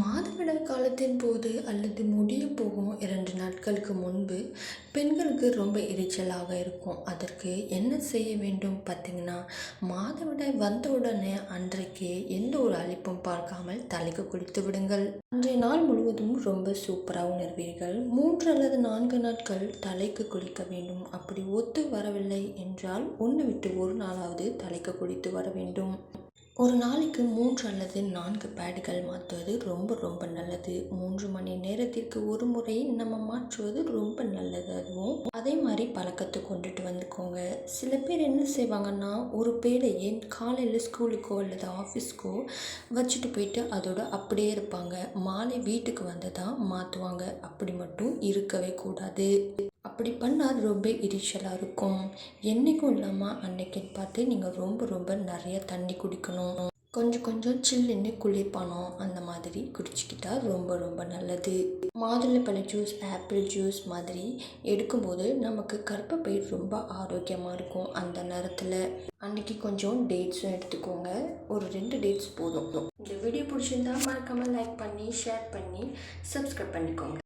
மாதவிடாய் காலத்தின் போது அல்லது முடிய போகும் இரண்டு நாட்களுக்கு முன்பு பெண்களுக்கு ரொம்ப எரிச்சலாக இருக்கும். அதற்கு என்ன செய்ய வேண்டும் பார்த்தீங்கன்னா மாதவிடாய் வந்த உடனே அன்றைக்கு எந்த ஒரு அழைப்பும் பார்க்காமல் தலைக்கு குளித்து விடுங்கள். அன்றைய நாள் முழுவதும் ரொம்ப சூப்பராக உணர்வீர்கள் மூன்று அல்லது நான்கு நாட்கள் தலைக்கு குளிக்க வேண்டும். அப்படி ஒத்து வரவில்லை என்றால் ஒன்று விட்டு ஒரு நாளாவது தலைக்கு குளித்து வர வேண்டும். ஒரு நாளைக்கு மூன்று அல்லது நான்கு பேடுகள் மாற்றுவது ரொம்ப ரொம்ப நல்லது. மூன்று மணி நேரத்திற்கு ஒரு முறை நம்ம மாற்றுவது ரொம்ப நல்லது அதுவும். அதே மாதிரி பழக்கத்தை கொண்டுட்டு வந்துக்கோங்க. சில பேர் என்ன செய்வாங்கன்னா ஒரு பேடையை காலையில் ஸ்கூலுக்கோ அல்லது ஆஃபீஸ்க்கோ வச்சுட்டு போயிட்டு அதோட அப்படியே இருப்பாங்க. மாலை வீட்டுக்கு வந்து தான் மாற்றுவாங்க. அப்படி மட்டும் இருக்கவே கூடாது. அப்படி பண்ணால் ரொம்ப எரிச்சலாக இருக்கும். என்றைக்கும் இல்லாமல் அன்னைக்குன்னு பார்த்து நீங்கள் ரொம்ப ரொம்ப நிறைய தண்ணி குடிக்கணும். கொஞ்சம் கொஞ்சம் சில்லுன்னு குளிர்பானம் அந்த மாதிரி குடிச்சிக்கிட்டா ரொம்ப ரொம்ப நல்லது. மாதுளப்பழ ஜூஸ் ஆப்பிள் ஜூஸ் மாதிரி எடுக்கும்போது நமக்கு கர்ப்பப்பை ரொம்ப ஆரோக்கியமாக இருக்கும் அந்த நேரத்தில். அன்றைக்கி கொஞ்சம் டேட்ஸும் எடுத்துக்கோங்க. ஒரு ரெண்டு டேட்ஸ் போதும். இந்த வீடியோ பிடிச்சிருந்தா மறக்காமல் லைக் பண்ணி ஷேர் பண்ணி சப்ஸ்கிரைப் பண்ணிக்கோங்க.